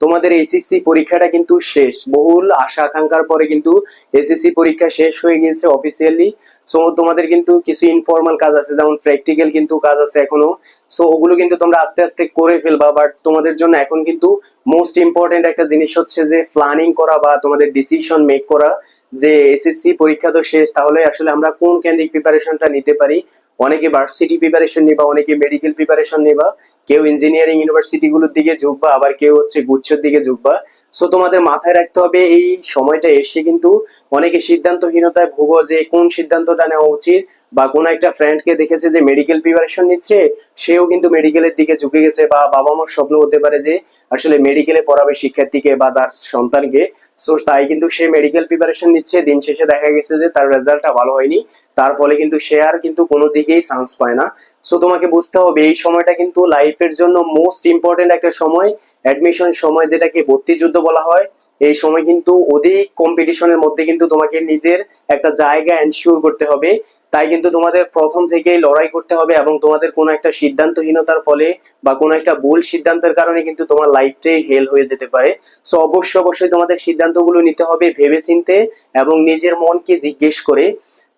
তোমাদের এসএসসি পরীক্ষাটা কিন্তু শেষ। বহুল আশা আকাঙ্ক্ষার পরে কিন্তু এসএসসি পরীক্ষা শেষ হয়ে গিয়েছে অফিসিয়ালি সো তোমাদের কিন্তু কিছু ইনফর্মাল কাজ আছে, যেমন প্র্যাকটিক্যাল কিন্তু কাজ আছে এখনও। সো ওগুলো কিন্তু তোমরা আস্তে আস্তে করে ফেলবা বাট তোমাদের জন্য এখন কিন্তু মোস্ট ইম্পর্টেন্ট একটা জিনিস হচ্ছে যে প্ল্যানিং করা বা তোমাদের ডিসিশন মেক করা। যে এসএসসি পরীক্ষা তো শেষ, তাহলে আসলে আমরা কোন কেন্দ্রিক প্রিপারেশনটা নিতে পারি? অনেকে ভার্সিটি প্রিপারেশন নিবা, অনেকে মেডিকেল প্রিপারেশন নিবা, কেউ ইঞ্জিনিয়ারিং ইউনিভার্সিটি গুলোর দিকে ঝুঁকবা, আবার কেউ হচ্ছে গুচ্ছের দিকে ঝুঁকবা। সো তোমাদের মাথায় রাখতে হবে, এই সময়টা এসে কিন্তু অনেকে সিদ্ধান্তহীনতায় ভুগো যে কোন সিদ্ধান্তটা নেওয়া উচিত বা কোন একটা ফ্রেন্ডকে দেখেছে যে মেডিকেল প্রিপারেশন নিচ্ছে, সেও কিন্তু মেডিকেলের দিকে ঝুঁকে গেছে বা বাবা মার স্বপ্ন হতে পারে যে আসলে মেডিকেলে পড়াবে শিক্ষার্থীকে বা তার সন্তানকে। সো তাই কিন্তু সে মেডিকেল প্রিপারেশন নিচ্ছে, দিন শেষে দেখা গেছে যে তার রেজাল্টটা ভালো হয়নি। তার ফলে কিন্তু আর কিন্তু কোনো দিকেই চান্স পায় না। সো তোমাকে বুঝতে হবে, এই সময়টা কিন্তু লাইফের জন্য মোস্ট ইম্পর্টেন্ট একটা সময় অ্যাডমিশন সময়, যেটাকে ভর্তি যুদ্ধ বলা হয়। এই সময় কিন্তু অধিক কম্পিটিশনের মধ্যে কিন্তু তোমাকে নিজের একটা জায়গা এনশিওর করতে হবে। তাই কিন্তু তোমাদের প্রথম থেকেই লড়াই করতে হবে এবং তোমাদের কোনো একটা সিদ্ধান্তহীনতার ফলে বা কোনো একটা ভুল সিদ্ধান্তের কারণে কিন্তু তোমার লাইফটাই হেল হয়ে যেতে পারে। সো অবশ্যই অবশ্যই তোমাদের সিদ্ধান্তগুলো নিতে হবে ভেবেচিন্তে এবং নিজের মনকে জিজ্ঞেস করে।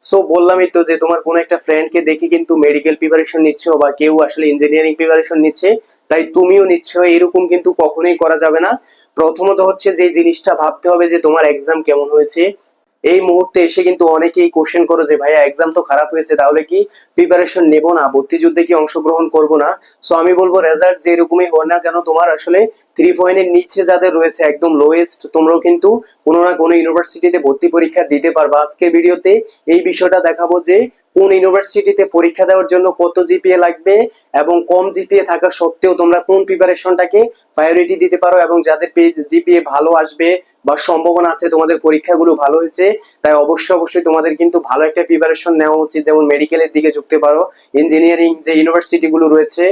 সো বললামই তো যে তোমার কোনো একটা ফ্রেন্ডকে দেখে কিন্তু মেডিকেল প্রিপারেশন নিচ্ছে বা কেউ আসলে ইঞ্জিনিয়ারিং প্রিপারেশন নিচ্ছে, তাই তুমিও নিচ্ছ, এরকম কিন্তু কখনোই করা যাবে না। প্রথমত হচ্ছে যে জিনিসটা ভাবতে হবে যে তোমার এক্সাম কেমন হয়েছে এই মুহূর্তে এসে কিন্তু অনেকেই কোশ্চেন করো যে, ভাইয়া এক্সাম তো খারাপ হয়েছে, তাহলে কি প্রিপারেশন নেব না? ভর্তি যুদ্ধে কি অংশগ্রহণ করব না? সো আমি বলব রেজাল্ট যে এরকমই হোক না কেন, তোমার আসলে থ্রি পয়েন্টের নিচে যাদের রয়েছে, একদম লোয়েস্ট তোমরাও কিন্তু কোনো না কোনো ইউনিভার্সিটিতে ভর্তি পরীক্ষা দিতে পারবা। আজকের ভিডিওতে এই বিষয়টা দেখাবো যে, কোন ইউনিভার্সিটিতে পরীক্ষা দেওয়ার জন্য কত জিপিএ লাগবে এবং কম জিপিএ থাকা সত্ত্বেও তোমরা কোন প্রিপারেশনটাকে প্রায়োরিটি দিতে পারো এবং যাদের জিপিএ ভালো আসবে বা সম্ভাবনা আছে তোমাদের পরীক্ষাগুলো ভালো হয়েছে, তাই অবশ্যই অবশ্যই তোমাদের কিন্তু ভালো একটা প্রিপারেশন নেওয়া উচিত। যেমন মেডিকেলের দিকে ঝুঁকতে পারো ইঞ্জিনিয়ারিং যে ইউনিভার্সিটি গুলো রয়েছে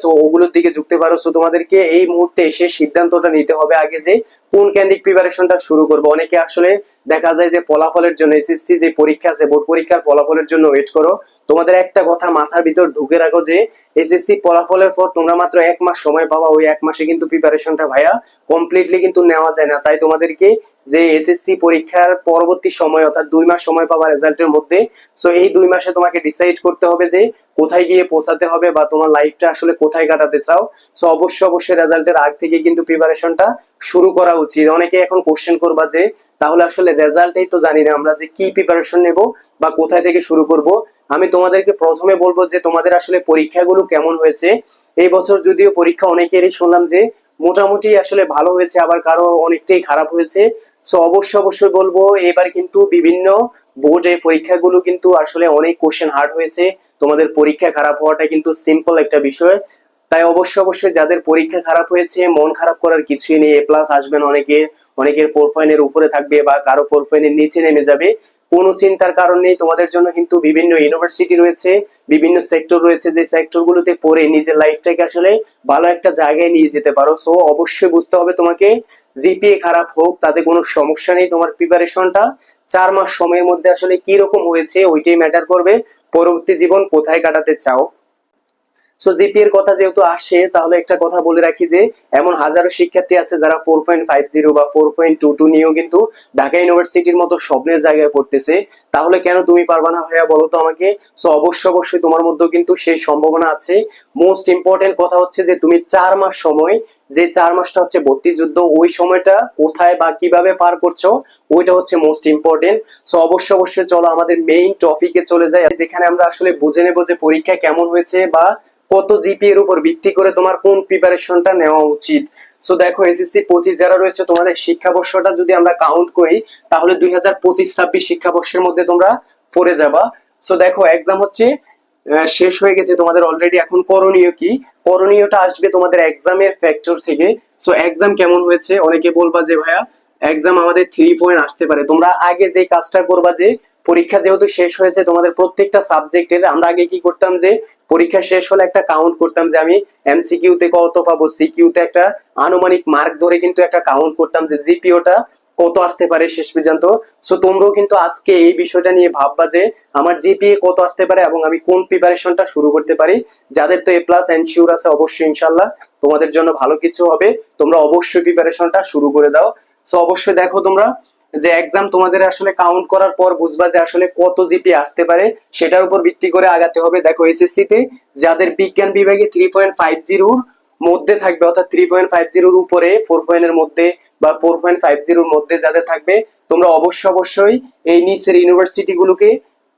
সো ওগুলোর দিকে ঝুঁকতে পারো। সো তোমাদেরকে এই মুহূর্তে এসে সিদ্ধান্তটা নিতে হবে আগে যে কোন কেন্দ্রিক প্রিপারেশনটা শুরু করব। অনেকে আসলে দেখা যায় যে ফলাফলের জন্য এসএসসি যে পরীক্ষা আছে, বোর্ড পরীক্ষার ফলাফলের জন্য ওয়েট করো। তোমাদের একটা কথা মাথার ভিতর ঢুকে রাখো যে এসএসসি ফলাফলের পর তোমরা মাত্র এক মাস সময় পাবা, ওই এক মাসে কিন্তু প্রিপারেশনটা ভাইয়া কমপ্লিটলি কিন্তু নেওয়া যায় না। তাই তোমাদেরকে যে এসএসসি পরীক্ষার পরবর্তী সময়, অর্থাৎ দুই মাস সময় পাবা রেজাল্টের মধ্যে সো এই দুই মাসে তোমাকে ডিসাইড করতে হবে যে কোথায় গিয়ে পৌঁছাতে হবে বা তোমার লাইফটা আসলে কোথায় কাটাতে চাও। সো অবশ্যই অবশ্যই রেজাল্টের আগ থেকে কিন্তু প্রিপারেশনটা শুরু করা উচিত। অনেকে এখন কোশ্চেন করবা যে, তাহলে আসলে রেজাল্টেই তো জানি না, আমরা যে কি প্রিপারেশন নেব বা কোথায় থেকে শুরু করব আমি তোমাদেরকে প্রথমে বলব যে তোমাদের আসলে পরীক্ষাগুলো কেমন হয়েছে। এই বছর যদিও পরীক্ষা অনেকেরই শুনলাম যে মোটামুটি আসলে ভালো হয়েছে, আবার কারও অনেকটাই খারাপ হয়েছে। সো অবশ্যই অবশ্যই বলব, এবার কিন্তু বিভিন্ন বোর্ডে পরীক্ষাগুলো কিন্তু আসলে অনেক কোশ্চেন হার্ড হয়েছে। তোমাদের পরীক্ষা খারাপ হওয়াটা কিন্তু সিম্পল একটা বিষয়। তাই অবশ্যই অবশ্যই যাদের পরীক্ষা খারাপ হয়েছে, মন খারাপ করার কিছুই নেই। এ প্লাস আসবেন অনেকে, অনেকের ফোর পয়েন্টের উপরে থাকবে বা কারও ফোর পয়েন্টের নিচে নেমে যাবে। কোনো চিন্তার কারণ নেই, তোমাদের জন্য কিন্তু বিভিন্ন ইউনিভার্সিটি রয়েছে, বিভিন্ন সেক্টর রয়েছে, যে সেক্টর গুলোতে পড়ে নিজের লাইফটাকে আসলে ভালো একটা জায়গায় নিয়ে যেতে পারো। সো অবশ্যই বুঝতে হবে তোমাকে জিপিএ খারাপ হোক, তাতে কোনো সমস্যা নেই তোমার প্রিপারেশনটা চার মাস সময়ের মধ্যে আসলে কি রকম হয়েছে, ওইটাই ম্যাটার করবে। পরবর্তী জীবন কোথায় কাটাতে চাও? সো জিপি এর কথা যেহেতু আসে, তাহলে একটা কথা বলে রাখি যে, এমন হাজারো শিক্ষার্থী আছে যারা ফোর পয়েন্ট ফাইভ জিরো বা ফোর পয়েন্ট টু টু নিয়েও কিন্তু ঢাকা ইউনিভার্সিটির মতো স্বপ্নের জায়গায় পড়তেছে। তাহলে কেন তুমি পারবা না ভাইয়া বলো তো আমাকে? সো অবশ্যই অবশ্যই তোমার মধ্যেও কিন্তু সেই সম্ভাবনা আছে। মোস্ট ইম্পর্টেন্ট কথা হচ্ছে যে, তুমি চার মাস সময়, যে চার মাসটা হচ্ছে ভর্তি যুদ্ধ, ওই সময়টা কোথায় বা কীভাবে পার করছ, ওইটা হচ্ছে মোস্ট ইম্পর্টেন্ট সো অবশ্যই অবশ্যই চলো আমাদের মেইন টপিকে চলে যাই, যেখানে আমরা আসলে বুঝে নেব যে পরীক্ষা কেমন হয়েছে বা কত জিপি এর উপর ভিত্তি করে তোমার কোন প্রিপারেশনটা নেওয়া উচিত? সো দেখো এসএসসি পঁচিশ যারা রয়েছে, তোমাদের শিক্ষাবর্ষটা যদি আমরা কাউন্ট করি, তাহলে দুই হাজার পঁচিশ, ছাব্বিশ শিক্ষাবর্ষের মধ্যে তোমরা পড়ে যাবা। সো দেখো এক্সাম হচ্ছে শেষ হয়ে গেছে, তোমাদের অলরেডি এখন করণীয় কি? করণীয়টা আসবে তোমাদের এক্সামের ফ্যাক্টর থেকে। সো এক্সাম কেমন হয়েছে? অনেকে বলবা যে, ভাইয়া এক্সাম আমাদের থ্রি পয়েন্ট আসতে পারে। তোমরা আগে যে কাজটা করবা যে পরীক্ষা যেহেতু শেষ হয়েছে, তোমাদের প্রত্যেকটা সাবজেক্টের আমরা আগে কি করতাম যে, পরীক্ষা শেষ হলে একটা কাউন্ট করতাম যে, আমি এমসিকিউ তে কত পাবো সিকিউ তে একটা আনুমানিক মার্ক ধরে কিন্তু একটা কাউন্ট করতাম যে জিপিওটা কত আসতে পারে শেষ পর্যন্ত। সো তোমরাও কিন্তু আজকে এই বিষয়টা নিয়ে ভাববা যে, আমার জিপিএ কত আসতে পারে এবং আমি কোন প্রিপারেশনটা শুরু করতে পারি। যাদের তো এ প্লাস এনশিওর আছে, অবশ্যই ইনশাল্লাহ তোমাদের জন্য ভালো কিছু হবে। তোমরা অবশ্যই প্রিপারেশনটা শুরু করে দাও। সো অবশ্যই দেখো তোমরা যে এক্সাম তোমাদের আসলে কাউন্ট করার পর বুঝবা যে আসলে কত জিপি আসতে পারে, সেটার উপর ভিত্তি করে আগাতে হবে। দেখো এসএসসি তে যাদের বিজ্ঞান বিভাগে থ্রি পয়েন্ট ফাইভ জিরোর মধ্যে থাকবে, অর্থাৎ থ্রি পয়েন্ট ফাইভ জিরোর উপরে ফোর পয়েন্টের মধ্যে বা ফোর পয়েন্ট ফাইভ জিরোর মধ্যে যাদের থাকবে, তোমরা অবশ্যই অবশ্যই এই নিচের ইউনিভার্সিটি গুলোকে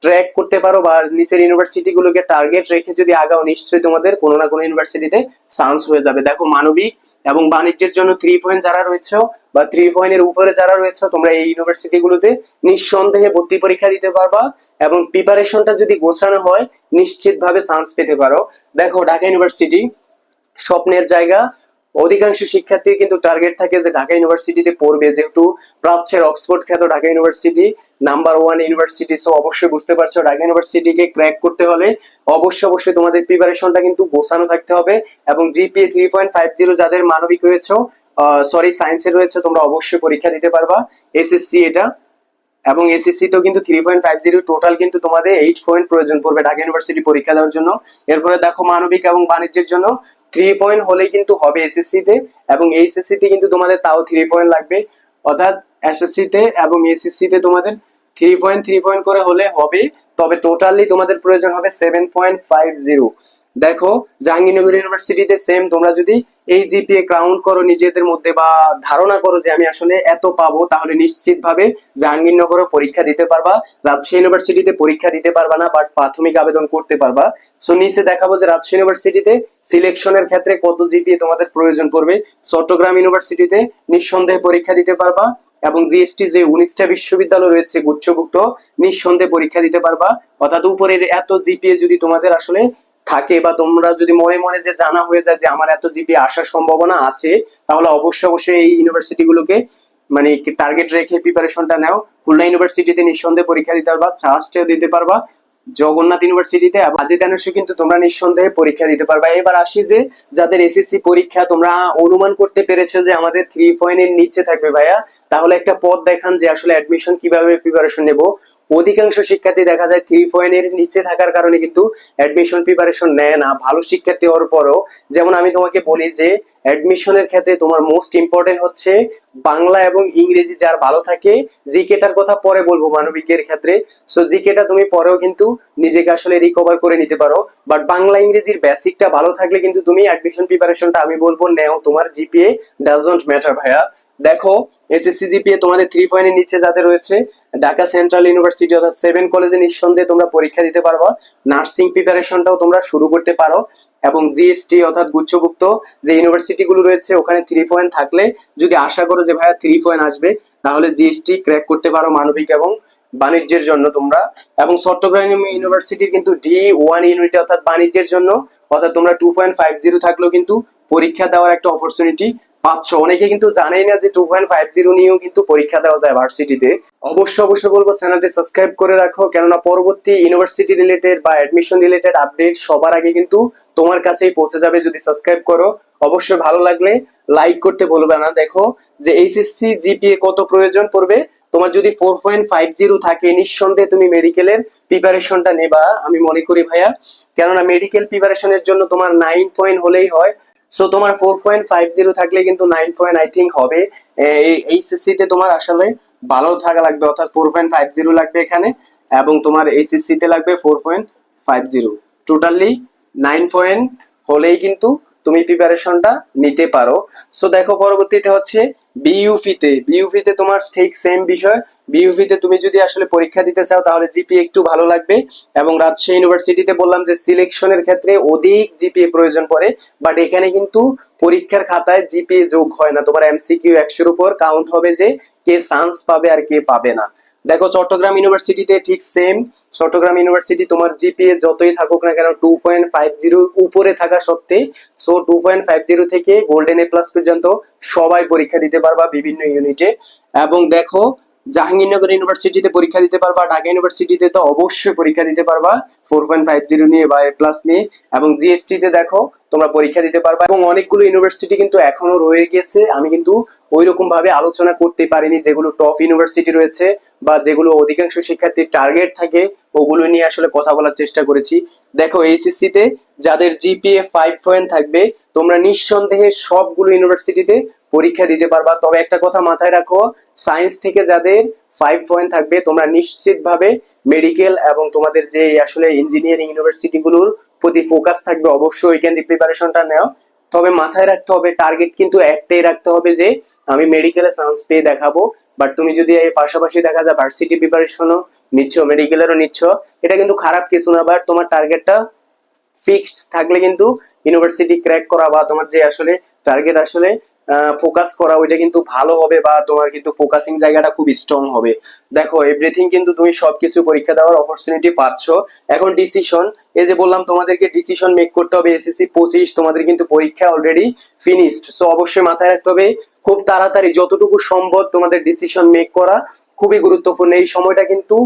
ট্র্যাক করতে পারো বা নিচের ইউনিভার্সিটি গুলোকে টার্গেট রেখে যদি আগাও, নিশ্চয়ই তোমাদের কোনো না কোনো ইউনিভার্সিটিতে চান্স হয়ে যাবে। দেখো, মানবিক এবং বাণিজ্যের জন্য থ্রি পয়েন্ট যারা রয়েছে বা থ্রি পয়েন্টের উপরে যারা রয়েছে, তোমরা এই ইউনিভার্সিটি গুলোতে নিঃসন্দেহে ভর্তি পরীক্ষা দিতে পারবা এবং প্রিপারেশনটা যদি গোছানো হয়, নিশ্চিতভাবে চান্স পেতে পারো। দেখো, ঢাকা ইউনিভার্সিটি স্বপ্নের জায়গা অধিকাংশ শিক্ষার্থী কিন্তু টার্গেট থাকে যে ঢাকা ইউনিভার্সিটিতে পড়বে। যেহেতু প্রাচ্যের অক্সফোর্ড খ্যাত Dhaka university number one university so অবশ্যই বুঝতে পারছ ঢাকা ইউনিভার্সিটিকে ক্র্যাক করতে হলে অবশ্যই অবশ্যই তোমাদের প্রিপারেশনটা কিন্তু গোছানো থাকতে হবে এবং GPA three point five zero যাদের মানবিক রয়েছে সরি সায়েন্সের রয়েছে, তোমরা অবশ্যই পরীক্ষা দিতে পারবা। এসএসসি এটা এবং এসএসসি তেও কিন্তু three point five zero total কিন্তু তোমাদের এইট পয়েন্ট প্রয়োজন পড়বে ঢাকা ইউনিভার্সিটি পরীক্ষা দেওয়ার জন্য। এরপরে দেখো মানবিক এবং বাণিজ্যের জন্য থ্রি পয়েন্ট হলেই কিন্তু হবে এসএসসি তে এবং এইচএসসি তে কিন্তু তোমাদের তাও থ্রি পয়েন্ট লাগবে। অর্থাৎ এসএসসি তে এবং এসএসসি তে তোমাদের থ্রি পয়েন্ট থ্রি পয়েন্ট করে হলে হবে, তবে টোটালি তোমাদের প্রয়োজন হবে সেভেন পয়েন্ট ফাইভ জিরো দেখো, জাহাঙ্গীরনগর ইউনিভার্সিটিতে সেম তোমরা যদি এই জিপিএ কাউন্ট করো নিজেদের মধ্যে বা ধারণা করো যে আমি আসলে এত পাবো, তাহলে নিশ্চিতভাবে জাহাঙ্গীরনগরও পরীক্ষা দিতে পারবা, রাজশাহী ইউনিভার্সিটিতে পরীক্ষা দিতে পারবা না বাট প্রাথমিক আবেদন করতে পারবা। সো নিচে দেখাবো যে রাজশাহী ইউনিভার্সিটিতে সিলেকশনের ক্ষেত্রে কত জিপিএ তোমাদের প্রয়োজন পড়বে। চট্টগ্রাম ইউনিভার্সিটিতে নিঃসন্দেহে পরীক্ষা দিতে পারবা এবং জিএসটি যে উনিশটা বিশ্ববিদ্যালয় রয়েছে গুচ্ছভুক্ত নিঃসন্দেহে পরীক্ষা দিতে পারবা। অর্থাৎ উপরের এত জিপিএ যদি তোমাদের আসলে থাকে বা তোমরা যদি মনে মনে যে জানা হয়ে যায় যে আমার এত জিপি আসার সম্ভাবনা আছে, তাহলে অবশ্যই অবশ্যই এই ইউনিভার্সিটি গুলোকে মানে টার্গেট রেখে প্রিপারেশনটা নাও। খুলনা ইউনিভার্সিটিতে নিঃসন্দেহে পরীক্ষা দিতে পারবা চার্জটেও দিতে পারবা। জগন্নাথ ইউনিভার্সিটিতে আজিদ আনুষে কিন্তু তোমরা নিঃসন্দেহে পরীক্ষা দিতে পারবা। এবার আসি যে যাদের এসএসসি পরীক্ষা তোমরা অনুমান করতে পেরেছ যে আমাদের থ্রি পয়েন্টের নিচে থাকবে ভাইয়া, তাহলে একটা পথ দেখান যে আসলে অ্যাডমিশন কীভাবে প্রিপারেশন নেব। অধিকাংশ শিক্ষার্থী দেখা যায় থ্রি পয়েন্টের নিচে থাকার কারণে কিন্তু অ্যাডমিশন প্রিপারেশন নেয় না। ভালো শিক্ষার্থী হওয়ার পরও, যেমন আমি তোমাকে বলি যে অ্যাডমিশনের ক্ষেত্রে তোমার মোস্ট ইম্পর্টেন্ট হচ্ছে বাংলা এবং ইংরেজি যার ভালো থাকে জিকেটার কথা পরে বলব মানবিকের ক্ষেত্রে। সো জিকেটা তুমি পরেও কিন্তু নিজেকে আসলে রিকভার করে নিতে পারো। বাট বাংলা ইংরেজির বেসিকটা ভালো থাকলে কিন্তু তুমি অ্যাডমিশন প্রিপারেশনটা আমি বলব নেও। তোমার জিপিএ ডাজন্ট ম্যাটার ভাইয়া। দেখো এসএসসি জিপিএ তোমাদের থ্রি পয়েন্টের নিচে যাদের রয়েছে, ঢাকা সেন্ট্রাল ইউনিভার্সিটি অর্থাৎ সেভেন কলেজে নিঃসন্দেহে তোমরা পরীক্ষা দিতে পারবা। নার্সিং প্রিপারেশনটাও তোমরা শুরু করতে পারো। এবং জিএসটি অর্থাৎ গুচ্ছভুক্ত যে ইউনিভার্সিটি গুলো রয়েছে, ওখানে থ্রি পয়েন্ট থাকলে যদি আশা করো যে ভাইয়া থ্রি পয়েন্ট আসবে, তাহলে জিএসটি ক্র্যাক করতে পারো মানবিক এবং বাণিজ্যের জন্য তোমরা। এবং চট্টগ্রাম ইউনিভার্সিটির কিন্তু ডি ওয়ান ইউনিট অর্থাৎ বাণিজ্যের জন্য, অর্থাৎ তোমরা টু পয়েন্ট ফাইভ জিরো থাকলেও কিন্তু পরীক্ষা দেওয়ার একটা অপরচুনিটি পাচ্ছ। অনেকে কিন্তু জানেই না যে টু পয়েন্ট ফাইভ জিরো নিয়েও কিন্তু পরীক্ষা দেওয়া যায় ভার্সিটিতে অবশ্যই অবশ্যই বলব, চ্যানেলটি সাবস্ক্রাইব করে রাখো। কেননা পরবর্তী ইউনিভার্সিটি রিলেটেড বা অ্যাডমিশন রিলেটেড আপডেট সবার আগে কিন্তু তোমার কাছেই পৌঁছে যাবে যদি সাবস্ক্রাইব করো। অবশ্যই ভালো লাগলে লাইক করতে ভুলবে না। দেখো যে এইচএসসি জিপিএ কত প্রয়োজন পড়বে। তোমার যদি ফোর পয়েন্ট ফাইভ জিরো থাকে, নিঃসন্দেহে তুমি মেডিকেলের প্রিপারেশনটা নেবা। আমি মনে করি ভাইয়া, কেননা মেডিকেল প্রিপারেশনের জন্য তোমার নাইন পয়েন্ট হলেই হয়। সো তোমার ফোর পয়েন্ট ফাইভ জিরো থাকলে কিন্তু নাইন পয়েন্ট আই থিঙ্ক হবে। এইচএসসি তে তোমার আসলে ভালো থাকা লাগবে, অর্থাৎ ফোর পয়েন্ট ফাইভ জিরো লাগবে এখানে, এবং তোমার এইচএসসি তে লাগবে four point five zero totally nine point হলেই কিন্তু তুমি প্রিপারেশনটা নিতে পারো। সো দেখো, পরবর্তীতে হচ্ছে বিইউপি তে তোমার ঠিক সেম বিষয়। বিইউপিতে তুমি যদি আসলে পরীক্ষা দিতে চাও, তাহলে জিপি একটু ভালো লাগবে। এবং রাজশাহী ইউনিভার্সিটিতে বললাম যে সিলেকশনের ক্ষেত্রে অধিক জিপি প্রয়োজন পড়ে। বাট এখানে কিন্তু পরীক্ষার খাতায় জিপি যোগ হয় না। তোমার এমসিকিউ একশোর উপর কাউন্ট হবে যে, কে চান্স পাবে আর কে পাবে না। দেখো চট্টগ্রাম ইউনিভার্সিটিতে ঠিক সেম চট্টগ্রাম ইউনিভার্সিটি তোমার জিপিএ যতই থাকুক না কেন টু পয়েন্ট ফাইভ জিরো উপরে থাকা সত্ত্বে so two point five zero থেকে গোল্ডেন এ প্লাস পর্যন্ত সবাই পরীক্ষা দিতে পারবা বিভিন্ন ইউনিটে এবং দেখো, জাহাঙ্গীরনগর ইউনিভার্সিটিতে পরীক্ষা দিতে পারবা, ঢাকা ইউনিভার্সিটিতে তো অবশ্যই পরীক্ষা দিতে পারবা ফোর পয়েন্ট ফাইভ জিরো নিয়ে বা এ প্লাস নিয়ে। এবং জিএসটি তে দেখো তোমরা পরীক্ষা দিতে পারবা এবং অনেকগুলো ইউনিভার্সিটি কিন্তু এখনও রয়ে গেছে। আমি কিন্তু ওই রকম ভাবে আলোচনা করতে পারিনি যেগুলো টপ ইউনিভার্সিটি রয়েছে বা যেগুলো অধিকাংশ শিক্ষার্থীর টার্গেট থাকে, ওগুলো নিয়ে আসলে কথা বলার চেষ্টা করেছি। দেখো এইচএসসি তে যাদের জিপিএ ফাইভ পয়েন্ট থাকবে, তোমরা নিঃসন্দেহে সবগুলো ইউনিভার্সিটিতে পরীক্ষা দিতে পারবা। তবে একটা কথা মাথায় রাখো সায়েন্স থেকে যাদের ফাইভ পয়েন্ট থাকবে, তোমরা নিশ্চিতভাবে মেডিকেল এবং তোমাদের যে আসলে ইঞ্জিনিয়ারিং ইউনিভার্সিটি গুলোর প্রতি ফোকাস থাকবে, অবশ্যই ওইখানে প্রিপারেশনটা নেওয়া। তবে মাথায় রাখতে হবে টার্গেট কিন্তু একটাই রাখতে হবে যে, আমি মেডিকেলে চান্স পেয়ে দেখাবো। বাট তুমি যদি এই পাশাপাশি দেখা যায় ভার্সিটি প্রিপারেশনও নিচ্ছ মেডিকেলেরও নিচ্ছ, এটা কিন্তু খারাপ কিছু না। বাট তোমার টার্গেটটা ফিক্সড থাকলে কিন্তু ইউনিভার্সিটি ক্র্যাক করা বা তোমার যে আসলে টার্গেট আসলে ফোকাস করা, ওইটা কিন্তু ভালো হবে বা তোমার কিন্তু ফোকাসিং জায়গাটা খুব স্ট্রং হবে। দেখো এভরিথিং কিন্তু তুমি সবকিছু পরীক্ষা দেওয়ার অপরচুনিটি পাচ্ছ। এখন ডিসিশন এই যে বললাম তোমাদেরকে ডিসিশন মেক করতে হবে এসএসসি পঁচিশ, তোমাদের কিন্তু পরীক্ষা অলরেডি ফিনিশড সো অবশ্যই মাথায় রাখতে হবে, খুব তাড়াতাড়ি যতটুকু সম্ভব তোমাদের ডিসিশন মেক করা। খুবই গুরুত্বপূর্ণ। এই সময়টা কিন্তু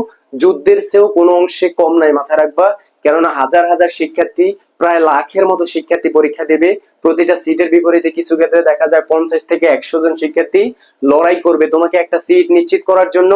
যুদ্ধের চেয়েও কোনো অংশে কম নাই, মাথায় রাখবা। কেননা হাজার হাজার শিক্ষার্থী, প্রায় লাখের মতো শিক্ষার্থী পরীক্ষা দেবে। প্রতিটা সিটের বিপরীতে কিছু ক্ষেত্রে দেখা যায় পঞ্চাশ থেকে একশো জন শিক্ষার্থী লড়াই করবে। তোমাকে একটা সিট নিশ্চিত করার জন্য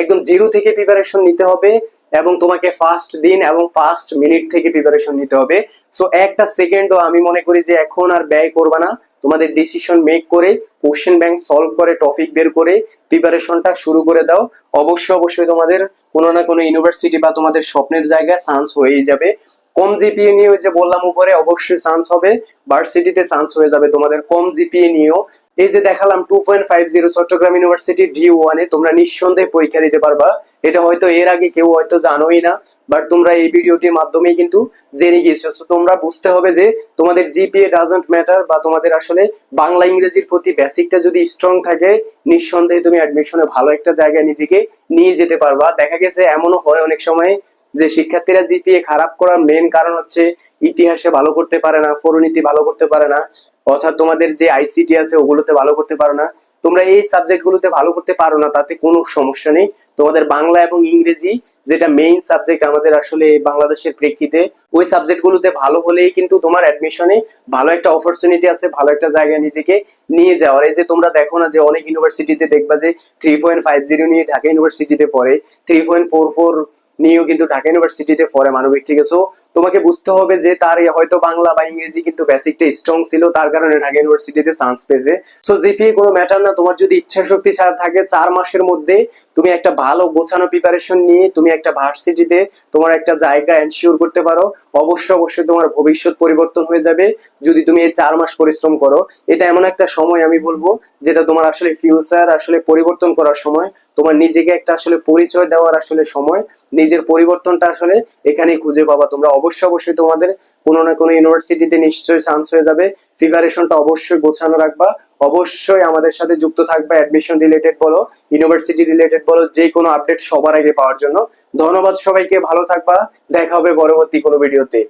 একদম জিরো থেকে প্রিপারেশন নিতে হবে এবং তোমাকে ফার্স্ট দিন এবং ফার্স্ট মিনিট থেকে প্রিপারেশন নিতে হবে। সো একটা সেকেন্ডও আমি মনে করি যে এখন আর ব্যয় করবা না। তোমাদের ডিসিশন মেক করে কোশ্চেন ব্যাংক সলভ করে টপিক বের করে প্রিপারেশনটা শুরু করে দাও। অবশ্যই অবশ্যই তোমাদের কোনো না কোনো ইউনিভার্সিটি বা তোমাদের স্বপ্নের জায়গায় চান্স হয়েই যাবে। কম জিপিএ নিয়ে যে বললাম উপরে, অবশ্যই চান্স হবে। ভার্সিটিতে চান্স হয়ে যাবে তোমাদের কম জিপিএ নিয়েও। এই যে দেখালাম two point five zero Chittagong university D ওয়ানে তোমরা নিঃসন্দেহে পরীক্ষা দিতে পারবা। এটা হয়তো এর আগে কেউ হয়তো জানোই না বাট তোমরা এই ভিডিওটির মাধ্যমে কিন্তু জেনে গিয়েছো। তোমরা বুঝতে হবে যে তোমাদের জিপিএ ডাজন্ট ম্যাটার বা তোমাদের আসলে বাংলা ইংরেজির প্রতি বেসিকটা যদি স্ট্রং থাকে, নিঃসন্দেহে তুমি অ্যাডমিশনে ভালো একটা জায়গায় নিজেকে নিয়ে যেতে পারবা। দেখা গেছে এমনও হয় অনেক সময় যে শিক্ষার্থীরা জিপিএ খারাপ করার মেন কারণ হচ্ছে ইতিহাসে ভালো করতে পারে না ফরনীতি ভালো করতে পারে না, অর্থাৎ তোমাদের যে আইসিটি আছে ওগুলোতে ভালো করতে পারে না। তোমরা এই সাবজেক্ট গুলোতে ভালো করতে পারো না, তাতে কোনো সমস্যা নেই। তোমাদের বাংলা এবং ইংরেজি যেটা মেইন সাবজেক্ট আমাদের আসলে বাংলাদেশের প্রেক্ষিতে, ওই সাবজেক্ট গুলোতে ভালো হলেই কিন্তু তোমার অ্যাডমিশনে ভালো একটা অপরচুনিটি আছে, ভালো একটা জায়গায় নিজেকে নিয়ে যাওয়ার। এই যে তোমরা দেখো না যে অনেক ইউনিভার্সিটিতে দেখবা যে থ্রি পয়েন্ট ফাইভ জিরো নিয়ে ঢাকা ইউনিভার্সিটিতে পড়ে থ্রি পয়েন্ট ফোর ফোর নিয়েও কিন্তু ঢাকা ইউনিভার্সিটিতে পড়ে মানবিক থেকে। সো তোমাকে বুঝতে হবে যে তার হয়তো বাংলা বা ইংরেজি কিন্তু বেসিকটা স্ট্রং ছিল, তার কারণে ঢাকা ইউনিভার্সিটিতে চান্স পেয়েছে। সো জিপিএ কোনো ম্যাটার না তোমার যদি ইচ্ছা শক্তি ছাড়া থাকে চার মাসের মধ্যে তুমি একটা ভালো গোছানো প্রিপারেশন নিয়ে তুমি একটা ভার্সিটিতে তোমার একটা জায়গা এনশিওর করতে পারো। অবশ্যই অবশ্যই তোমার ভবিষ্যৎ পরিবর্তন হয়ে যাবে যদি তুমি এই চার মাস পরিশ্রম করো। এটা এমন একটা সময় আমি বলব যেটা তোমার আসলে ফিউচার আসলে পরিবর্তন করার সময়, তোমার নিজেকে একটা আসলে পরিচয় দেওয়ার আসলে সময়, নিজের পরিবর্তনটা আসলে এখানেই খুঁজে পাবা। তোমরা অবশ্যই অবশ্যই তোমাদের কোনো না কোনো ইউনিভার্সিটিতে নিশ্চয়ই চান্স হয়ে যাবে। প্রিপারেশনটা অবশ্যই গোছানো রাখবা। অবশ্যই আমাদের সাথে যুক্ত থাকবে অ্যাডমিশন রিলেটেড বলো ইউনিভার্সিটি রিলেটেড বলো, যে কোনো আপডেট সবার আগে পাওয়ার জন্য। ধন্যবাদ সবাইকে, ভালো থাকবা, দেখা হবে পরবর্তী কোনো ভিডিওতে